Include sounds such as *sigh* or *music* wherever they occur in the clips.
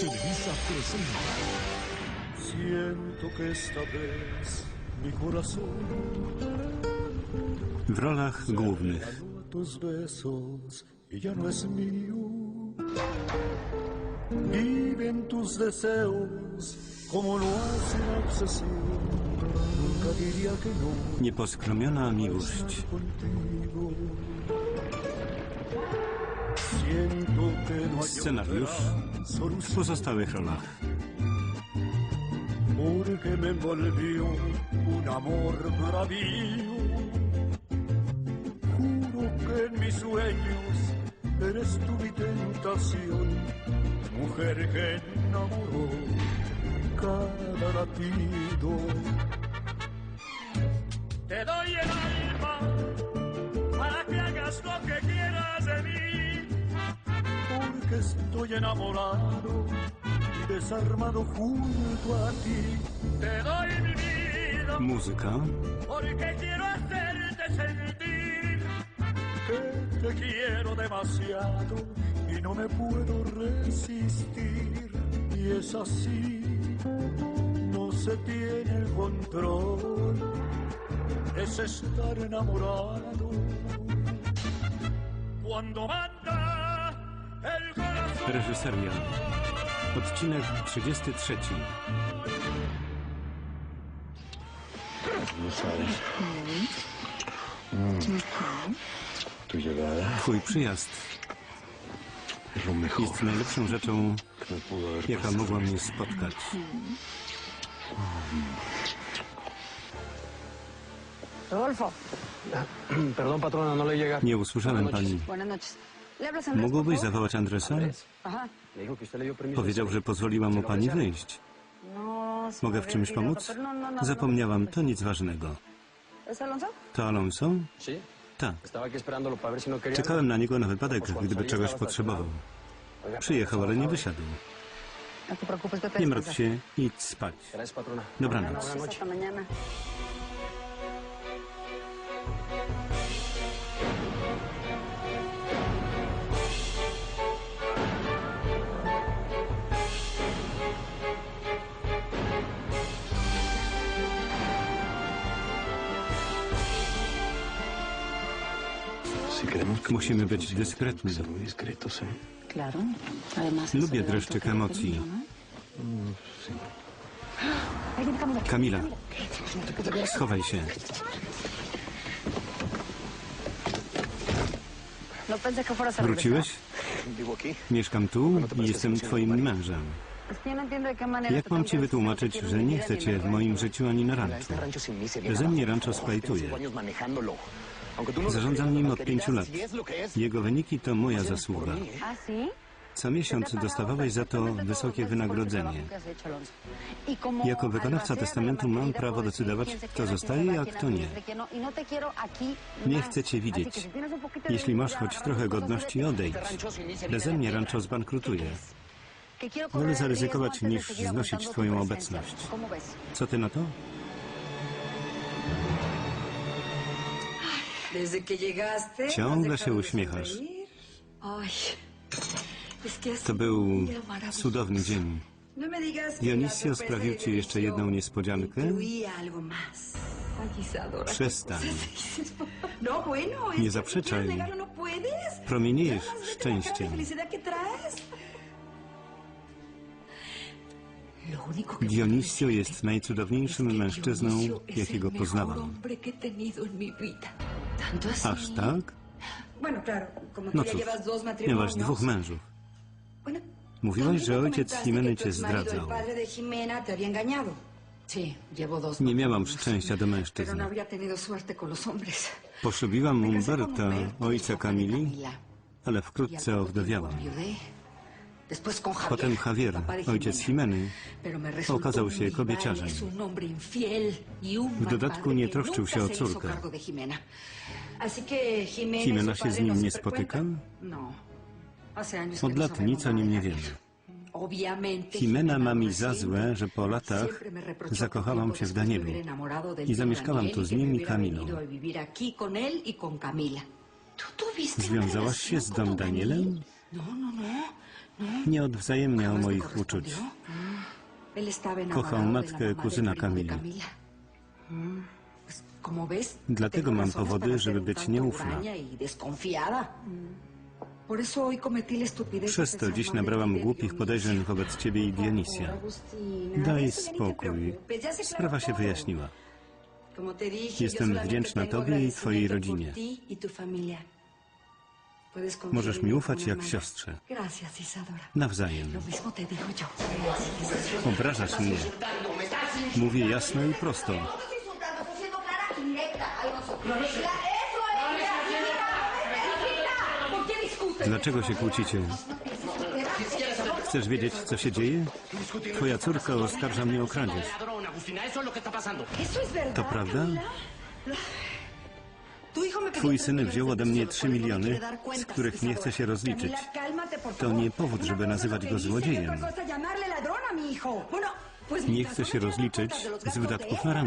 Televisa presenta Siento que esta vez mi corazón W rolach głównych. Ganó a pozostałych rolach porque me envolvió un amor bravío. Juro que en mis sueños eres tú mi tentación, mujer que enamoró cada latido. Te doy el alma estoy enamorado y desarmado junto a ti. Te doy mi vida Muzyka porque quiero hacerte sentir que te quiero demasiado y no me puedo resistir. Y es así, no se tiene el control, es estar enamorado. Cuando manda. Reżyseria Odcinek 33 No sabes. Mm. Tu llegada Twój przyjazd jest najlepszą rzeczą, jaka mogła mnie spotkać. Rodolfo, *clears throat* Perdón, patrona, no le llega. Nie usłyszałem pani. Buenas noches. ¿Le hablas a Andrés, Mógłbyś zawołać Andresa? Powiedział, że pozwoliła mu pani wyjść. No, Mogę w czymś olvidado, pomóc? no, no, no, Zapomniałam, to nic ważnego. no. To Alonso? Tak. no. Czekałem na niego na wypadek, gdyby czegoś potrzebował. Przyjechał, ale nie wysiadł. No Nie martw się, idź spać. Dobranoc. Musimy być dyskretni. Lubię dreszczyk emocji. ¿no? Kamila, schowaj się. No. Wróciłeś? Mieszkam tu i jestem twoim mężem. No Jak mam ci wytłumaczyć, że nie chcę cię el w moim życiu ani na Beze nada. mnie rancho splajtuje. Zarządzam nim od pięciu lat. Jego wyniki to moja zasługa. Co miesiąc dostawałeś za to wysokie wynagrodzenie. Jako wykonawca testamentu mam prawo decydować, kto zostaje, a kto nie. Nie chcę cię widzieć. Jeśli masz choć trochę godności, odejdź. Beze mnie rancho zbankrutuje. Wolę zaryzykować, niż znosić twoją obecność. Co ty na to? Ciągle się uśmiechasz. To był cudowny dzień. No Dionisio sprawił ci jeszcze jedną niespodziankę? Przestań. *laughs* No, Nie zaprzeczaj. no. Promieniejesz szczęściem. Dionisio jest najcudowniejszym mężczyzną, jakiego poznałam. Aż tak? No cóż, miałaś dwóch mężów. Mówiłaś, że ojciec Jimeny cię el zdradzał. Nie miałam szczęścia do mężczyzn. no. Poślubiłam Umberta, ojca Kamili, ale Y al wkrótce poco owdowiałam. Potem Javier, ojciec. Jimeny, okazał się kobieciarzem. y un W dodatku nie troszczył się o córkę. Jimena. Y się z padre nim no nie spotyka? No. Od no lat nic o nim nie wiemy. Jimena ma mi za złe, że po latach zakochałam się w Danielu i zamieszkałam tu y z nim i Kamilą. y con Camila. ¿Tú tuviste una Związałaś się z don Danielem? Nie odwzajemniał moich uczuć. Kochał matkę kuzyna Kamili. Mm, Dlatego mam powody, żeby być nieufna. y de Przez to dziś nabrałam głupich podejrzeń wobec ciebie i Dionisia. Daj spokój. Sprawa się wyjaśniła. Jestem wdzięczna tobie i twojej rodzinie. Możesz mi ufać jak siostrze. Nawzajem. Obrażasz mnie. Mówię jasno i prosto. Dlaczego się kłócicie? Chcesz wiedzieć, co się dzieje? Twoja córka oskarża mnie o kradzież. To prawda? Twój syn wziął de ode mnie por 3 eso no miliony, z których nie chce się rozliczyć. To nie powód, żeby nazywać go złodziejem. Nie chce się rozliczyć z wydatków na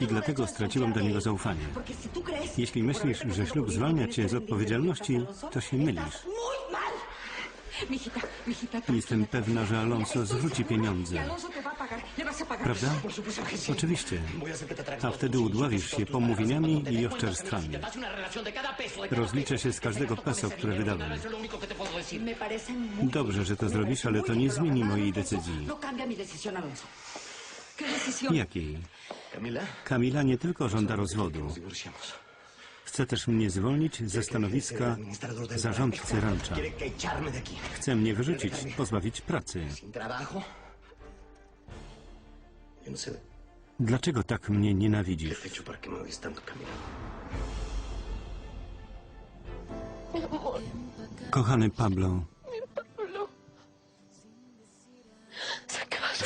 i dlatego straciłam do niego zaufanie. Jeśli myślisz, że ślub zwalnia cię z odpowiedzialności, to się mylisz. Jestem tranquila, pewna, że. Alonso zwróci pieniądze. Prawda? Oczywiście. A wtedy udławisz się pomówieniami i oszczerstwami. Rozliczę się z każdego peso, które wydałem. Dobrze, że to zrobisz, ale to nie zmieni mojej decyzji. No. Jakiej? Camila, Kamila nie tylko żąda rozwodu. Chce też mnie zwolnić ze stanowiska zarządcy rancza. Chce mnie wyrzucić, pozbawić pracy. Dlaczego tak mnie nienawidzisz? Kochany Pablo,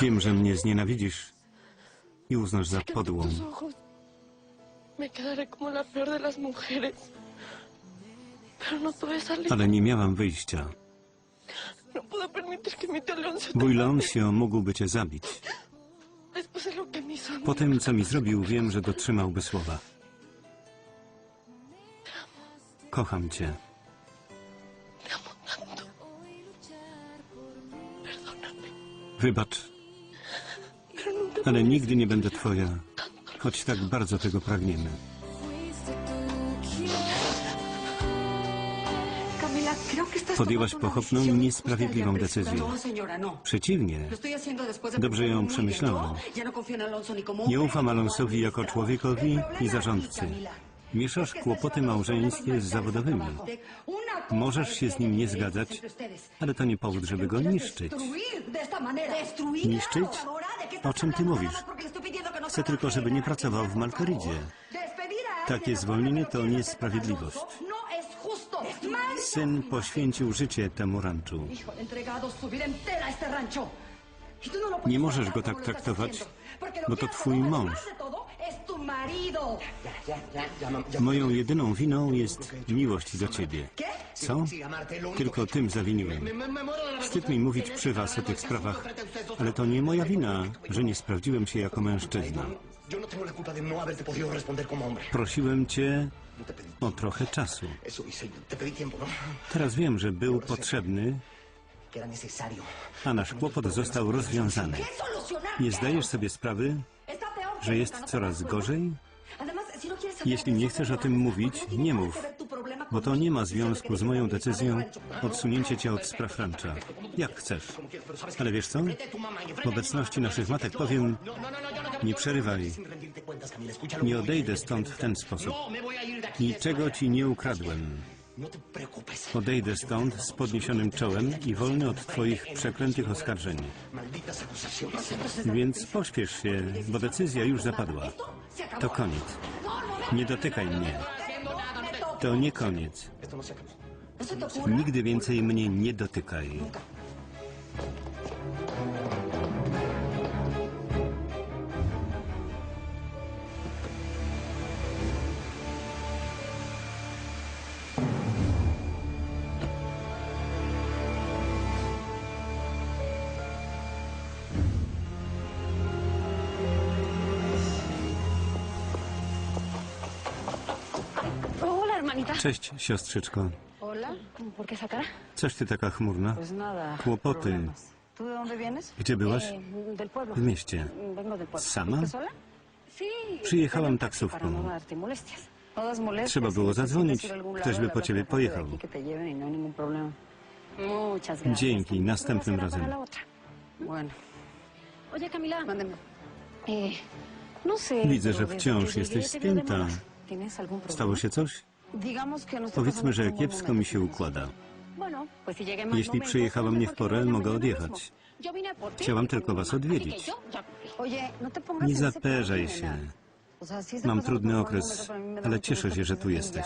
wiem, że mnie znienawidzisz i uznasz za podłą. Me quedaré como la peor de las mujeres. Pero no pude salir. Ale nie miałam wyjścia. No puedo permitir que mi tío Leoncio mógłby cię zabić. Después de lo que me hizo a mí. Po tym, co mi zrobił, wiem, że dotrzymałby słowa. Kocham cię. Te amo tanto. Perdóname. Wybacz, Pero nunca ale nigdy nie będę twoja, choć tak bardzo tego pragniemy. Podjęłaś pochopną i niesprawiedliwą decyzję. No. Przeciwnie, Dobrze ją przemyślałam. No nie ufam Alonsowi jako człowiekowi i zarządcy. Mieszasz kłopoty małżeńskie z zawodowymi. Możesz es się z nim nie zgadzać, ale to nie powód, żeby go niszczyć. Niszczyć? Ahora, ¿de qué estás O czym ty mówisz? Chcę tylko, żeby nie pracował w alguien Takie zwolnienie to que lo nie quieres hacer con sprawiedliwość. Alonso es justo. Mal Syn poświęcił życie temu ranczu. Nie możesz go tak traktować, bo to twój mąż. Marido. Moją jedyną winą jest miłość do ciebie. Co? Tylko tym zawiniłem. Wstyd mi mówić przy was o tych sprawach, ale to nie moja wina, że nie sprawdziłem się jako mężczyzna. No no. Prosiłem cię No o trochę czasu. Teraz wiem, że był potrzebny, a nasz kłopot został rozwiązany. Nie zdajesz sobie sprawy, że jest nunca, ¿no te coraz gorzej? Jeśli nie chcesz o tym mówić, nie mów, bo to nie ma związku z moją decyzją odsunięcie cię od spraw rancza. Jak chcesz. Ale wiesz co? W obecności naszych matek powiem, nie przerywaj. Nie odejdę stąd w ten sposób. Niczego ci nie ukradłem. Odejdę stąd z podniesionym czołem i wolny od twoich przeklętych oskarżeń. Więc pośpiesz się, bo decyzja już zapadła. To koniec. Nie dotykaj mnie. To nie koniec. Nigdy więcej mnie nie dotykaj. Cześć, siostrzyczko. Coś ty taka chmurna. Kłopoty. Gdzie byłaś? Eh. W mieście. Sama? Przyjechałam taksówką. no. No. Trzeba było Si necesitas zadzwonić. Ktoś by le po ciebie pojechał. y no. Dzięki, następnym razem. Eh, Widzę, że wciąż jesteś spięta. Stało się coś? No Powiedzmy, że kiepsko mi się układa. Jeśli momento, przyjechała to mnie w porę, mogę odjechać. Chciałam y tylko was odwiedzić. no Nie plan, się. Mam pasando trudny okres, ale cieszę się, że tu jesteś.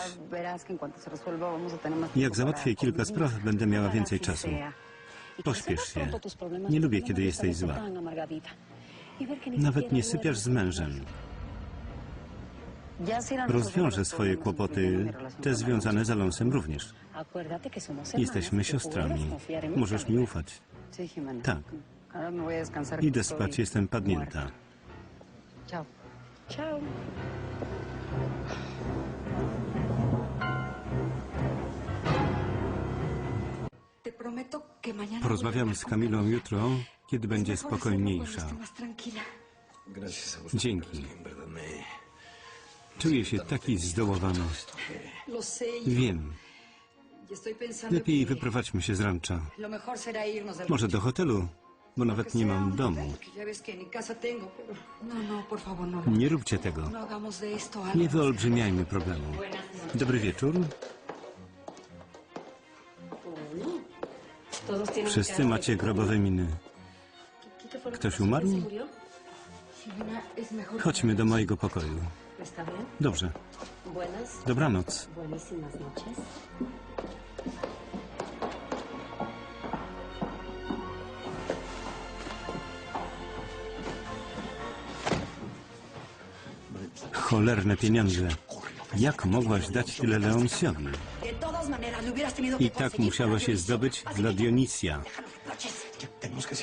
Jak załatwię kilka spraw, będę miała więcej czasu. Y Pośpiesz się. Nie lubię, porque kiedy no jesteś zła. Y Nawet nie sypiasz z mężem. Rozwiążę swoje kłopoty, te związane z Alonsem również. Jesteśmy siostrami. Możesz mi ufać. Tak. Idę spać, jestem padnięta. mañana Porozmawiam z Kamilą jutro, kiedy będzie spokojniejsza. Dzięki. Czuję się taki zdołowany. Wiem. Lepiej wyprowadźmy się z rancza. Może do hotelu, bo nawet nie mam domu. Nie róbcie tego. Nie wyolbrzymiajmy problemu. Dobry wieczór. Wszyscy macie grobowe miny. ¿Qué te fue lo que Ktoś umarł? Chodźmy do mojego pokoju. ¿Está bien? Dobrze. Buenas, Dobranoc. buenísimas noches. Cholerne pieniądze. Jak mogłaś dać tyle Leonsiowi? De todas maneras, le hubieras tenido que I tak para się zdobyć dla que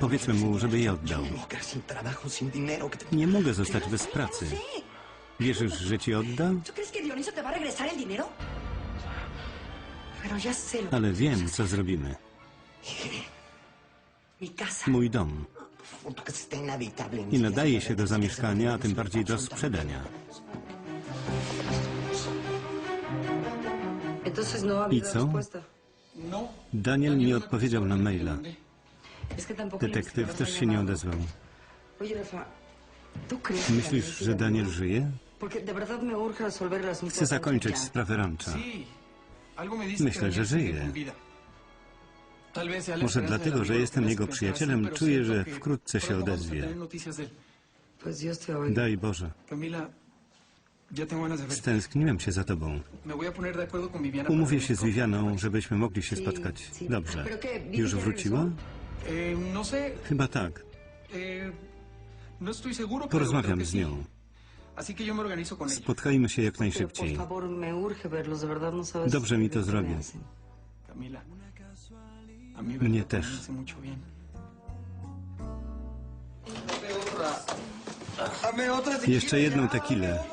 Powiedzmy mu, żeby je oddał. Nie mogę zostać bez pracy. Wierzysz, że ci odda? ¿Tú crees que Dionisio te va a regresar el dinero? Pero ya sé lo Ale wiem, co zrobimy. *laughs* Mój dom. Siquiera nadaje się do zamieszkania, a tym bardziej do sprzedania. No ha ¿Y habido co? Daniel nie odpowiedział na maila. Detektyw też się nie odezwał. Oye, Rafa, ¿tú crees que Myślisz, że Daniel żyje? Chcę zakończyć sprawę rancha. Myślę, que że żyje. Może dlatego, że jestem jego przyjacielem, czuję, że wkrótce się odezwie. Daj Boże. Stęskniłem się za tobą. Umówię się z Vivianą, żebyśmy mogli się spotkać. Dobrze. Już wróciła? No sé, Chyba tak. no estoy seguro, pero Porozmawiam z nią. Spotkajmy się jak najszybciej. no. Dobrze mi to zrobię. Mnie też. Jeszcze jedną tekilę.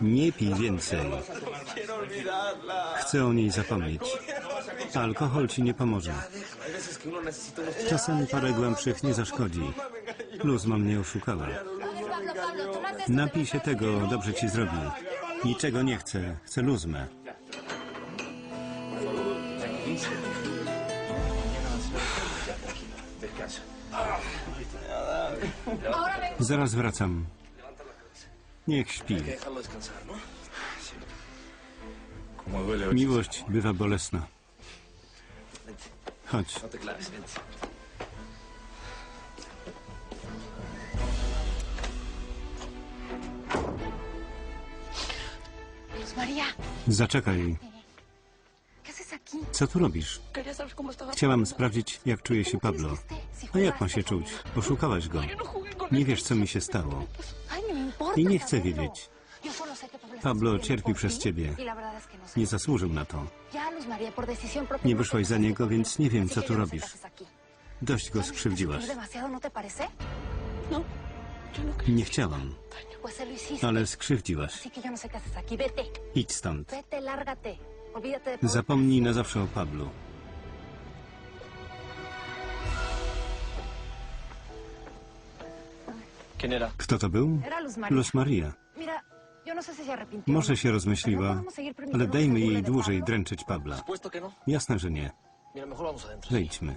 Nie pij więcej. Chcę o niej zapomnieć. Alkohol ci nie pomoże. Czasem parę głębszych nie zaszkodzi. Luzma mnie oszukała. Napij się tego, dobrze ci zrobi. Niczego nie chcę, chcę luzmę. Zaraz wracam. Niech śpi. Miłość bywa bolesna. Chodź. No Zaczekaj. Co tu robisz? Chciałam sprawdzić, jak czuje się Pablo. A jak ma się czuć? Oszukałaś go. No Nie wiesz, co mi się stało. No I nie chcę wiedzieć. Pablo cierpi przez ciebie. Nie zasłużył na to. Nie wyszłaś za niego, więc nie wiem, co tu robisz. Dość go skrzywdziłaś. Nie chciałam. Ale skrzywdziłaś. Idź stąd. Zapomnij na zawsze o Pablu. Kto to był? Luz Maria. Może się rozmyśliła, ale dejmy jej dłużej dręczyć Pabla. Jasne, że nie. Wejdźmy.